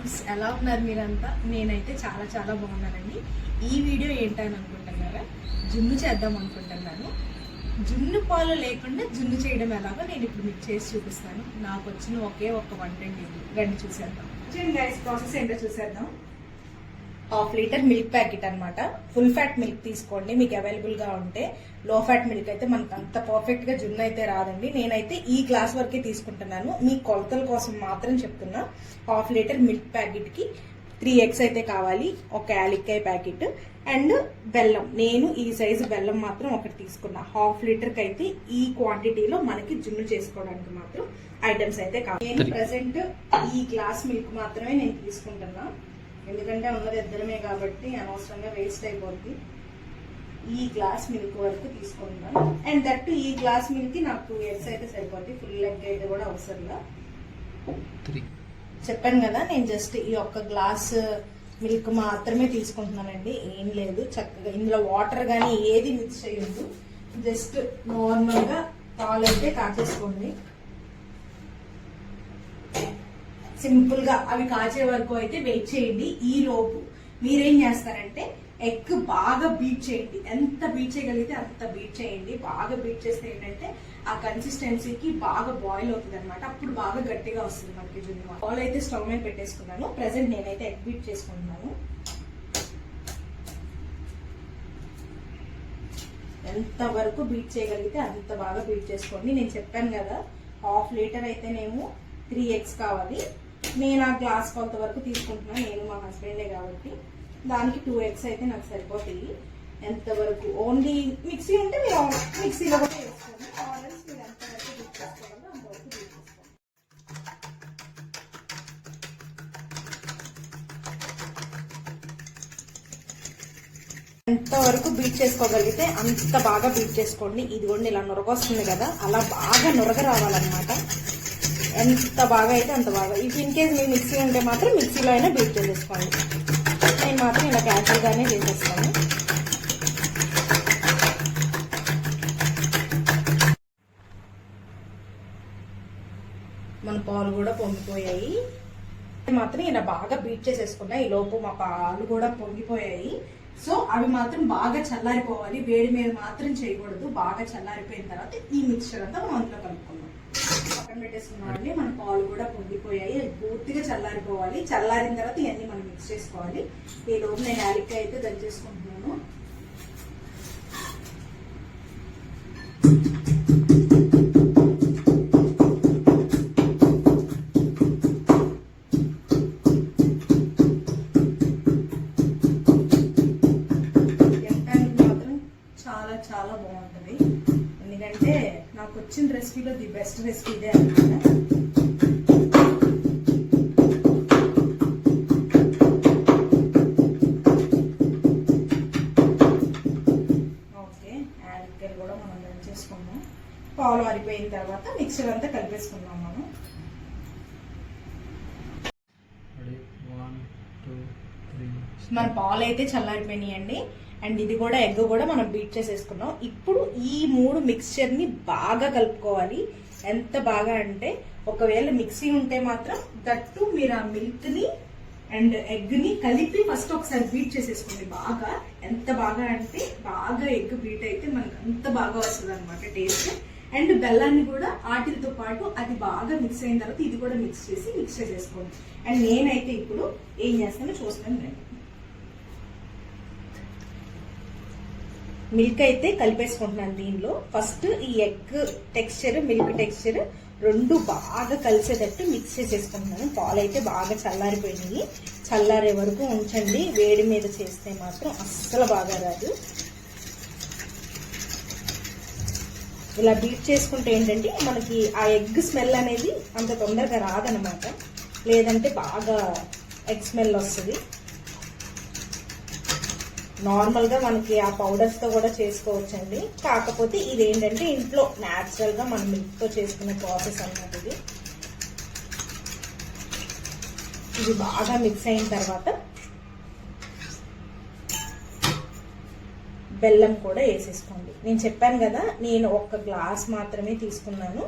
Moms ఎలా ఉన్నారు మీరంతా? నేనైతే చాలా చాలా బాగున్నానండి. ఈ వీడియో ఏంటని అనుకుంటున్నారా? జున్ను చేద్దాం అనుకుంటున్నాను. జున్ను పాలు లేకుండా జున్ను చేయడం ఎలాగో నేను ఇప్పుడు మీకు చేసి చూపిస్తాను. నాకు వచ్చిన ఒకే ఒక్క వంట అండి రండి చూసేద్దాం. చూడండి గైస్ ప్రాసెస్ ఏంటో చూసేద్దాం. హాఫ్ లీటర్ మిల్క్ ప్యాకెట్ అన్నమాట. ఫుల్ ఫ్యాట్ మిల్క్ తీసుకోండి మీకు అవైలబుల్గా ఉంటే. లో ఫ్యాట్ మిల్క్ అయితే మనకు అంత పర్ఫెక్ట్గా జున్ను అయితే రాదండి. నేనైతే ఈ గ్లాస్ వరకే తీసుకుంటున్నాను. మీ కొలతల కోసం మాత్రం చెప్తున్నా. హాఫ్ లీటర్ మిల్క్ ప్యాకెట్కి త్రీ ఎగ్స్ అయితే కావాలి ఒక యాలిక్కాయ ప్యాకెట్. అండ్ బెల్లం నేను ఈ సైజు బెల్లం మాత్రం ఒకటి తీసుకున్నా. హాఫ్ లీటర్కి అయితే ఈ క్వాంటిటీలో మనకి జున్ను చేసుకోవడానికి మాత్రం ఐటమ్స్ అయితే కావాలి. నేను ప్రెసెంట్ ఈ గ్లాస్ మిల్క్ మాత్రమే నేను తీసుకుంటున్నా. ఎందుకంటే ఉన్నది ఇద్దరమే కాబట్టి అనవసరంగా వేస్ట్ అయిపోద్ది. ఈ గ్లాస్ మిల్క్ వరకు తీసుకుంటున్నాను అండ్ దట్ ఈ గ్లాస్ మిల్క్ నాకు టూ ఇయర్స్ అయితే సరిపోద్ది ఫుల్ లెగ్ అయితే కూడా అవసరంగా చెప్పాను కదా నేను జస్ట్ ఈ ఒక్క గ్లాస్ మిల్క్ మాత్రమే తీసుకుంటున్నానండి. ఏం లేదు. చక్కగా ఇందులో వాటర్ కానీ ఏది మిక్స్ చేయొద్దు. జస్ట్ నార్మల్గా పాలు అయితే కాచేసుకోండి. సింపుల్గా అవి కాచే వరకు అయితే వెయిట్ చేయండి. ఈ లోపు మీరేం చేస్తారంటే ఎగ్ బాగా బీట్ చేయండి. ఎంత బీట్ చేయగలిగితే అంత బీట్ చేయండి. బాగా బీట్ చేస్తే ఏంటంటే ఆ కన్సిస్టెన్సీకి బాగా బాయిల్ అవుతుంది అనమాట అప్పుడు బాగా గట్టిగా వస్తుంది మనకి జున్ను బాల్ అయితే స్టవ్ మీద పెట్టేసుకున్నాను. ప్రెసెంట్ నేనైతే ఎగ్ బీట్ చేసుకుంటున్నాను. ఎంత వరకు బీట్ చేయగలిగితే అంత బాగా బీట్ చేసుకోండి. నేను చెప్పాను కదా హాఫ్ లీటర్ అయితేనేమో త్రీ ఎగ్స్ కావాలి. నేను ఆ గ్లాస్ కొంత వరకు తీసుకుంటున్నాను నేను మా హస్బెండే కాబట్టి. దానికి టూ ఎగ్స్ అయితే నాకు సరిపోతాయి. ఎంతవరకు? ఓన్లీ మిక్సీ ఉంటే మీరు మిక్సీలో కూడా వేసుకోండి. ఆరెంజ్ మీరు ఎంత వరకు బీట్ అంతవరకు బీట్ చేసుకోగలిగితే అంత బాగా బీట్ చేసుకోండి. ఇదిగోండి ఇలా నురగొస్తుంది కదా. అలా బాగా నురగ రావాలన్నమాట. ఎంత బాగా అయితే అంత బాగా. ఇఫ్ ఇన్ కేస్ మీ మిక్సీ ఉంటే మాత్రం మిక్సీలో అయినా బీట్ చేసేసుకోండి. నేను మాత్రం ఇలా క్యాషువల్గానే చేసేస్తాను. మన పాలు కూడా పొంగిపోయాయి. మాత్రం ఇలా బాగా బీట్ చేసేసుకున్నా. ఈ లోపు మా పాలు కూడా పొంగిపోయాయి. సో అవి మాత్రం బాగా చల్లారిపోవాలి. వేడి మీద మాత్రం చేయకూడదు. బాగా చల్లారిపోయిన తర్వాత ఈ మిక్చర్ అంతా మనం అందులో కలుపుకుందాం. పక్కన పెట్టేసుకున్నామండి. మన పాలు కూడా పొంగిపోయాయి. అది పూర్తిగా చల్లారిపోవాలి. చల్లారిన తర్వాత ఇవన్నీ మనం మిక్స్ చేసుకోవాలి. ఈ లోపు నేను యాలిక్కాయ అయితే దంచేసుకుంటున్నాను. వచ్చిన రెసిపీలో ది బెస్ట్ రెసిపీ ఇదే అనమాట మన పాలు అయితే చల్లారిపోయినాయండి. అండ్ ఇది కూడా ఎగ్ కూడా మనం బీట్ చేసేసుకున్నాం. ఇప్పుడు ఈ మూడు మిక్స్చర్ని బాగా కలుపుకోవాలి. ఎంత బాగా అంటే ఒకవేళ మిక్సీ ఉంటే మాత్రం దట్టు మీరు ఆ మిల్క్ని అండ్ ఎగ్ని కలిపి ఫస్ట్ ఒకసారి బీట్ చేసేసుకోండి బాగా. ఎంత బాగా అంటే బాగా ఎగ్ బీట్ అయితే మనకు అంత బాగా వస్తుంది అనమాట టేస్ట్ అండ్ బెల్లాన్ని కూడా ఆటితో పాటు అది బాగా మిక్స్ అయిన తర్వాత ఇది కూడా మిక్స్ చేసి మిక్స్ చేసేసుకోండి. అండ్ నేనైతే ఇప్పుడు ఏం చేస్తానో చూస్తాను రండి. మిల్క్ అయితే కలిపేసుకుంటున్నాను దీనిలో. ఫస్ట్ ఈ ఎగ్ టెక్స్చర్ మిల్క్ టెక్స్చర్ రెండు బాగా కలిసేటట్టు మిక్స్ చేసేసుకుంటున్నాను. పాలు అయితే బాగా చల్లారిపోయినాయి. చల్లారే వరకు ఉంచండి. వేడి మీద చేస్తే మాత్రం అస్సలు బాగా రాదు. ఇలా బీట్ చేసుకుంటే ఏంటంటే మనకి ఆ ఎగ్ స్మెల్ అనేది అంత తొందరగా రాదనమాట లేదంటే బాగా ఎగ్ స్మెల్ వస్తుంది. నార్మల్గా మనకి ఆ పౌడర్స్తో కూడా చేసుకోవచ్చండి. కాకపోతే ఇది ఏంటంటే ఇంట్లో న్యాచురల్గా మనం మిల్క్తో చేసుకునే ప్రాసెస్ అన్నమాట ఇది. ఇది బాగా మిక్స్ అయిన తర్వాత బెల్లం కూడా వేసేసుకోండి. నేను చెప్పాను కదా నేను ఒక్క గ్లాస్ మాత్రమే తీసుకున్నాను.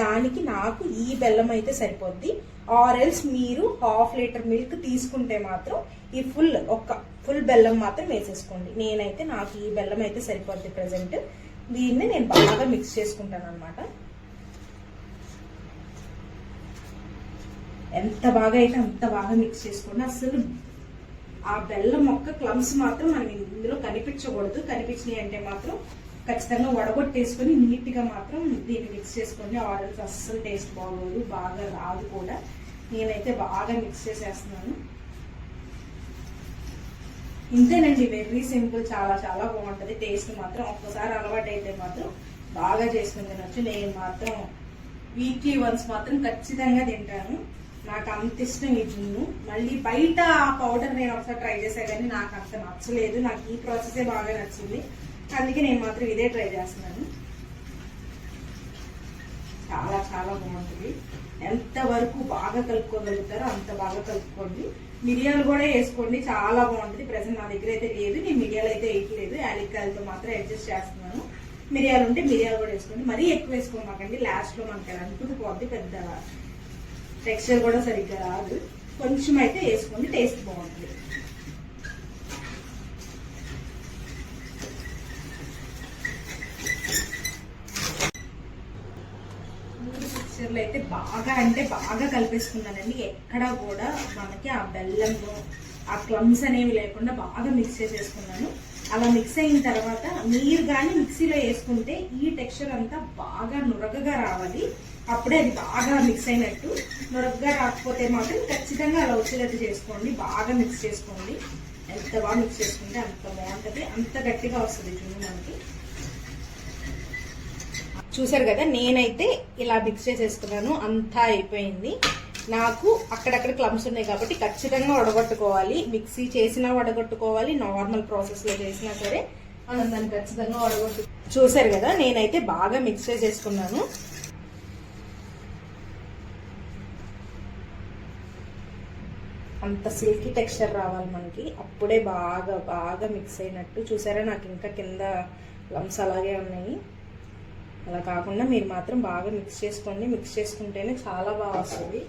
దానికి నాకు ఈ బెల్లం అయితే సరిపోద్ది. ఆరెల్స్ మీరు హాఫ్ లీటర్ మిల్క్ తీసుకుంటే మాత్రం ఈ ఫుల్ ఒక్క ఫుల్ బెల్లం మాత్రం వేసేసుకోండి. నేనైతే నాకు ఈ బెల్లం అయితే సరిపోద్ది ప్రజెంట్ దీన్ని నేను బాగా మిక్స్ చేసుకుంటాను అనమాట ఎంత బాగా అయితే అంత బాగా మిక్స్ చేసుకోండి అసలు ఆ బెల్లం మొక్క క్లమ్స్ మాత్రం మనం ఇందులో కనిపించకూడదు. కనిపించినాయి అంటే మాత్రం ఖచ్చితంగా వడగొట్టేసుకొని నీట్గా మాత్రం దీన్ని మిక్స్ చేసుకోండి ఆరెంజ్ అస్సలు టేస్ట్ బాగోదు బాగా రాదు కూడా. నేనైతే బాగా మిక్స్ చేసేస్తున్నాను. ఇంతేనండి వెరీ సింపుల్ చాలా చాలా బాగుంటుంది. టేస్ట్ మాత్రం ఒక్కసారి అలవాటు అయితే మాత్రం బాగా చేసుకుని తినొచ్చు. నేను మాత్రం వీక్లీ వన్స్ మాత్రం ఖచ్చితంగా తింటాను. నాకు అంత ఇష్టం ఈ జున్ను మళ్ళీ బయట ఆ పౌడర్ నేను ఒకసారి ట్రై చేసా కానీ నాకు అంత నచ్చలేదు. నాకు ఈ ప్రాసెసే బాగా నచ్చింది. అందుకే నేను మాత్రం ఇదే ట్రై చేస్తున్నాను. చాలా చాలా బాగుంటుంది. ఎంత వరకు బాగా కలుపుకోగలుగుతారో అంత బాగా కలుపుకోండి. మిరియాలు కూడా వేసుకోండి. చాలా బాగుంటుంది. ప్రజెంట్ నా దగ్గర అయితే లేదు. నేను మిరియాలు అయితే వేయట్లేదు. యాలిక్కాయలతో మాత్రం అడ్జస్ట్ చేస్తున్నాను. మిరియాలు ఉంటే మిరియాలు కూడా వేసుకోండి. మరీ ఎక్కువ వేసుకోమాకండి. లాస్ట్లో మనకి అది అంటుకుపోద్ది పెద్ద టెక్స్చర్ కూడా సరిగ్గా రాదు. కొంచెం అయితే వేసుకోండి టేస్ట్ బాగుంటుంది. మిక్చర్లు అయితే బాగా అంటే బాగా కలిపేసుకున్నానండి. ఎక్కడ కూడా మనకి ఆ బెల్లంలో ఆ క్లమ్స్ అనేవి లేకుండా బాగా మిక్స్ చేసేసుకున్నాను. అలా మిక్స్ అయిన తర్వాత మీరు కానీ మిక్సీలో వేసుకుంటే ఈ టెక్స్చర్ అంతా బాగా నురగగా రావాలి. అప్పుడే అది బాగా మిక్స్ అయినట్టు నురగగా రాకపోతే మాత్రం ఖచ్చితంగా అలా వచ్చేటట్టు చేసుకోండి. బాగా మిక్స్ చేసుకోండి. ఎంత బాగా మిక్స్ చేసుకుంటే అంత బాగుంటుంది. అంత గట్టిగా వస్తుంది చూడు మనకి. చూసారు కదా నేనైతే ఇలా మిక్స్ చేసేసుకున్నాను. అంతా అయిపోయింది. నాకు అక్కడక్కడ క్లమ్స్ ఉన్నాయి కాబట్టి ఖచ్చితంగా వడగొట్టుకోవాలి. మిక్సీ చేసినా వడగొట్టుకోవాలి. నార్మల్ ప్రాసెస్లో చేసినా సరే మనం దాన్ని ఖచ్చితంగా వడగొట్టు చూసారు కదా నేనైతే బాగా మిక్స్ చేసేసుకున్నాను. అంత సిల్కీ టెక్స్చర్ రావాలి మనకి. అప్పుడే బాగా బాగా మిక్స్ అయినట్టు. చూసారా? నాకు ఇంకా కింద లమ్స్ అలాగే ఉన్నాయి. అలా కాకుండా మీరు మాత్రం బాగా మిక్స్ చేసుకోండి. మిక్స్ చేసుకుంటేనే చాలా బాగా వస్తుంది.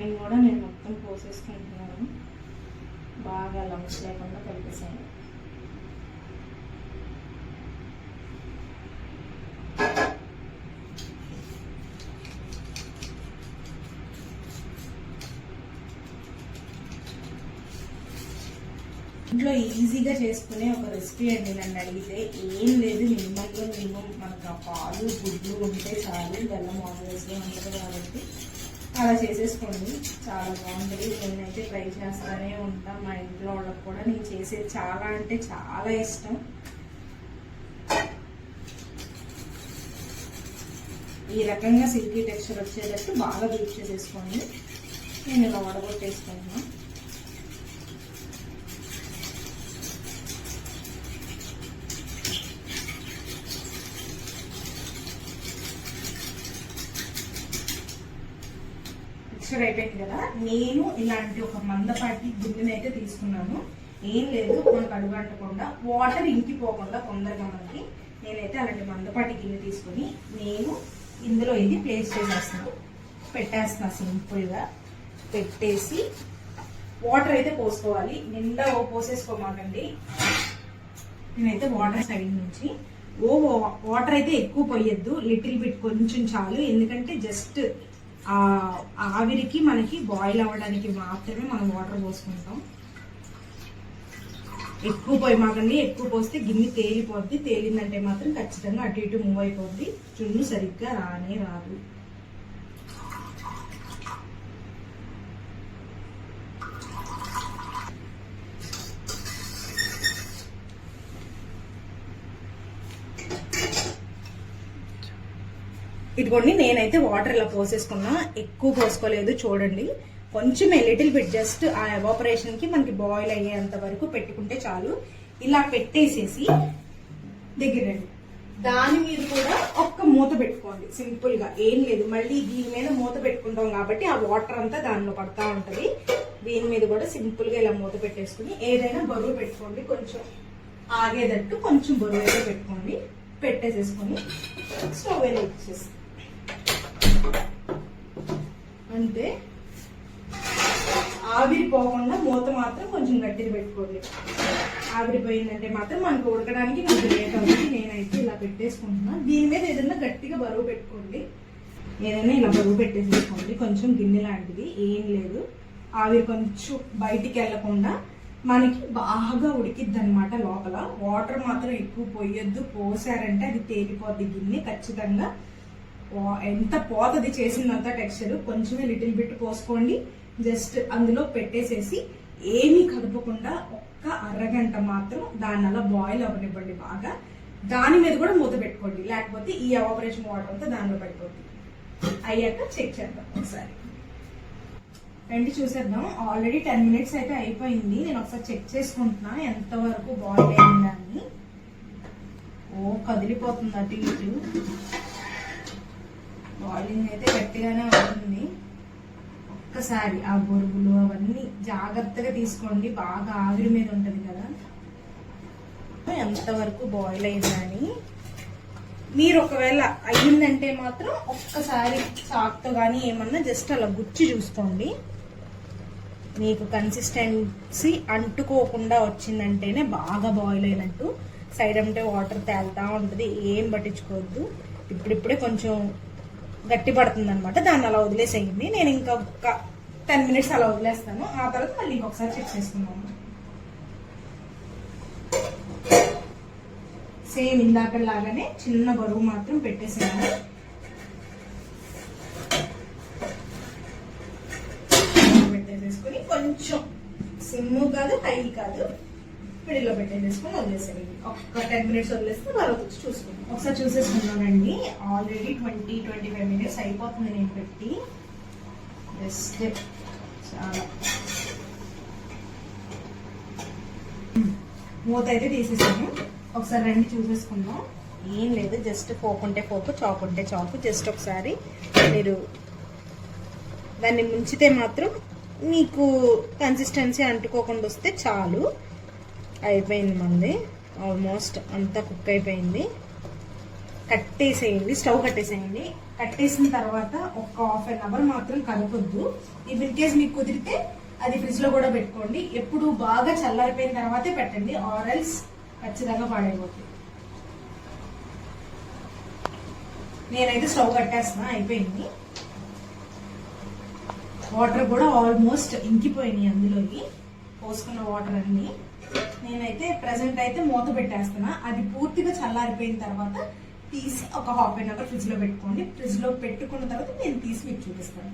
లైనింగ్ కూడా నేను మొత్తం పోసేసుకుంటున్నాను. బాగా లంగ్స్ లేకుండా కలిపేసాను ఇంట్లో ఈజీగా చేసుకునే ఒక రెసిపీ అండి నన్ను అడిగితే. ఏం లేదు మినిమంలో మినిమం మనకు ఆ పాలు గుడ్లు ఉంటే చాలు బెల్లం ఆల్వేస్గా ఉంటుంది కాబట్టి. అలా చేసేసుకోండి. చాలా బాగుంటుంది. నేనైతే ట్రై చేస్తూనే ఉంటాను మా ఇంట్లో వాళ్ళకి కూడా నేను చేసేది చాలా అంటే చాలా ఇష్టం. ఈ రకంగా సిల్కీ టెక్స్చర్ వచ్చేటట్టు బాగా బీట్ చేసేసుకోండి. నేను ఇలా వడగొట్టేసుకుంటున్నాను మిక్చర్ అయిపోయింది కదా? నేను ఇలాంటి ఒక మందపాటి గిన్నెని తీసుకున్నాను. ఏం లేదు మనకు అడుగంటకుండా వాటర్ ఇంకిపోకుండా తొందరగా మనకి నేనైతే అలాంటి మందపాటి గిన్నె తీసుకొని నేను ఇందులో ఇది ప్లేస్ చేసేస్తాను పెట్టేస్తున్నా సింపుల్గా పెట్టేసి వాటర్ అయితే పోసుకోవాలి. నిండా ఓ పోసేసుకోమాకండి. నేనైతే వాటర్ సైడ్ నుంచి. ఓ వాటర్ అయితే ఎక్కువ పోయొద్దు. లిటిల్ బిట్ కొంచెం చాలు. ఎందుకంటే జస్ట్ ఆవిరికి మనకి బాయిల్ అవ్వడానికి మాత్రమే మనం వాటర్ పోసుకుంటాం. ఎక్కువ పోయమాకండి ఎక్కువ పోస్తే గిన్నె తేలిపోద్ది. తేలిందంటే మాత్రం ఖచ్చితంగా అటు ఇటు మూవ్ అయిపోద్ది. చున్ను సరిగ్గా రానే రాదు. ఇదిగోండి నేనైతే వాటర్ ఇలా పోసేసుకున్నా. ఎక్కువ పోసుకోలేదు చూడండి. కొంచెం లిటిల్ బిట్ జస్ట్ ఆ ఎవాపరేషన్కి మనకి బాయిల్ అయ్యేంత వరకు పెట్టుకుంటే చాలు. ఇలా పెట్టేసేసి దగ్గరండి దాని మీద కూడా ఒక్క మూత పెట్టుకోండి. సింపుల్గా. ఏం లేదు. మళ్ళీ దీని మీద మూత పెట్టుకుంటాం కాబట్టి ఆ వాటర్ అంతా దానిలో పడతా ఉంటది. దీని మీద కూడా సింపుల్గా ఇలా మూత పెట్టేసుకుని ఏదైనా బరువు పెట్టుకోండి. కొంచెం ఆగేటట్టు కొంచెం బరువు అయితే పెట్టుకోండి. పెట్టేసేసుకొని స్టవ్ వేరే ఇచ్చేసి అంతే ఆవిరి పోకుండా మూత మాత్రం కొంచెం గట్టిది పెట్టుకోండి. ఆవిరిపోయిందంటే మాత్రం మనకు ఉడకడానికి కొంచెం లేట్ అవుతుంది నేనైతే ఇలా పెట్టేసుకుంటున్నాను దీని మీద ఏదైనా గట్టిగా బరువు పెట్టుకోండి. ఏదైనా ఇలా బరువు పెట్టేసేసుకోండి. కొంచెం గిన్నె లాంటిది ఏం లేదు. ఆవిరి కొంచెం బయటికి వెళ్ళకుండా మనకి బాగా ఉడికిద్ది అనమాట లోపల. వాటర్ మాత్రం ఎక్కువ పోయొద్దు. పోసారంటే అది తేలిపోద్ది గిన్నె ఖచ్చితంగా. ఎంత పోతది చేసిందంత టెక్స్చర్ కొంచెమే లిటిల్ బిట్ పోసుకోండి. జస్ట్ అందులో పెట్టేసేసి ఏమీ కదపకుండా ఒక్క అరగంట మాత్రం దాని అలా బాయిల్ అవ్వనివ్వండి బాగా. దాని మీద కూడా మూత పెట్టుకోండి. లేకపోతే ఈ ఎవాపరేషన్ వాటర్ అంతా దానిలో పడిపోతుంది అయ్యాక చెక్ చేద్దాం ఒకసారి. రండి చూసేద్దాం. ఆల్రెడీ టెన్ మినిట్స్ అయితే అయిపోయింది. నేను ఒకసారి చెక్ చేసుకుంటున్నా ఎంత వరకు బాయిల్ అయిందని. ఓ కదిలిపోతుంది అటు ఇటు. బాయిలింగ్ అయితే గట్టిగానే అవుతుంది. ఒక్కసారి ఆ బొరుగులు అవన్నీ జాగ్రత్తగా తీసుకోండి. బాగా ఆవిరి మీద ఉంటుంది కదా. ఎంతవరకు బాయిల్ అయిందని మీరు ఒకవేళ అయ్యిందంటే మాత్రం ఒక్కసారి చాక్తో కానీ ఏమన్నా జస్ట్ అలా గుచ్చి చూసుకోండి. మీకు కన్సిస్టెన్సీ అంటుకోకుండా వచ్చిందంటేనే బాగా బాయిల్ అయినట్టు. సైడ్ అంటే వాటర్ తేలుతా ఉంటుంది. ఏం పట్టించుకోవద్దు. ఇప్పుడిప్పుడే కొంచెం గట్టి పడుతుంది అనమాట దాన్ని అలా వదిలేసేయండి. నేను ఇంకా ఒక టెన్ మినిట్స్ అలా వదిలేస్తాను. ఆ తర్వాత మళ్ళీ ఇంకొకసారి చెక్ చేసుకుందాము సేమ్ ఇందాక లాగానే చిన్న బరువు మాత్రం పెట్టేసాను పెట్టేసేసుకుని కొంచెం సిమ్ కాదు హై కాదు. మిడిల్లో పెట్టేసేసుకుని వదిలేసేయండి. ఒక టెన్ మినిట్స్ వదిలేస్తే తర్వాత వచ్చి చూసుకుందాం ఒకసారి చూసేసుకున్నానండి already twenty twenty five minutes అయిపోతుంది నేను పెట్టి. జస్ట్ చాలా. మూత అయితే తీసేసాను. ఒకసారి రండి చూసేసుకుందాం. ఏం లేదు జస్ట్ ఫోక్ ఉంటే పోపు చాక్ ఉంటే చాకు. జస్ట్ ఒకసారి మీరు దాన్ని ముంచితే మాత్రం మీకు కన్సిస్టెన్సీ అంటుకోకుండా వస్తే చాలు. అయిపోయింది మంది. ఆల్మోస్ట్ అంతా కుక్ అయిపోయింది. కట్టేసేయండి స్టవ్ కట్టేసేయండి. కట్టేసిన తర్వాత ఒక హాఫ్ అన్ అవర్ మాత్రం కలపొద్దు. ఇఫ్ ఇన్ కేస్ మీకు కుదిరితే అది ఫ్రిడ్జ్లో కూడా పెట్టుకోండి. ఎప్పుడు బాగా చల్లారిపోయిన తర్వాతే పెట్టండి ఆరల్స్ ఖచ్చితంగా పాడైపోతుంది. నేనైతే స్టవ్ కట్టేస్తున్నా అయిపోయింది. వాటర్ కూడా ఆల్మోస్ట్ ఇంకిపోయినాయి అందులోకి. పోసుకున్న వాటర్ అన్నీ. నేనైతే ప్రెసెంట్ అయితే మూత పెట్టేస్తున్నా. అది పూర్తిగా చల్లారిపోయిన తర్వాత తీసి ఒక హాఫ్ అన్ అవర్ ఫ్రిడ్జ్లో పెట్టుకోండి. ఫ్రిడ్జ్లో పెట్టుకున్న తర్వాత నేను తీసి మీకు చూపిస్తాను.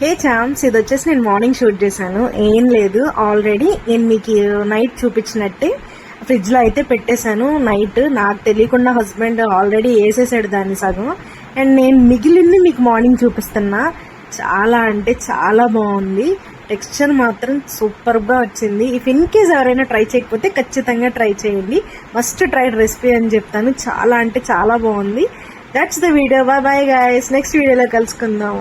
హే చామ్స్ ఇది వచ్చేసి నేను మార్నింగ్ షూట్ చేశాను. ఏం లేదు. ఆల్రెడీ నేను మీకు నైట్ చూపించినట్టే ఫ్రిడ్జ్లో అయితే పెట్టేశాను. నైట్ నాకు తెలియకుండా హస్బెండ్ ఆల్రెడీ వేసేసాడు దాన్ని సగం. అండ్ నేను మిగిలింది మీకు మార్నింగ్ చూపిస్తున్నా. చాలా అంటే చాలా బాగుంది. టెక్స్చర్ మాత్రం సూపర్గా వచ్చింది. ఇఫ్ ఇన్ కేస్ ఎవరైనా ట్రై చేయకపోతే ఖచ్చితంగా ట్రై చేయండి. మస్ట్ ట్రైడ్ రెసిపీ అని చెప్తాను. చాలా అంటే చాలా బాగుంది. That's the video bye bye guys next వీడియోలో కలుసుకుందాం.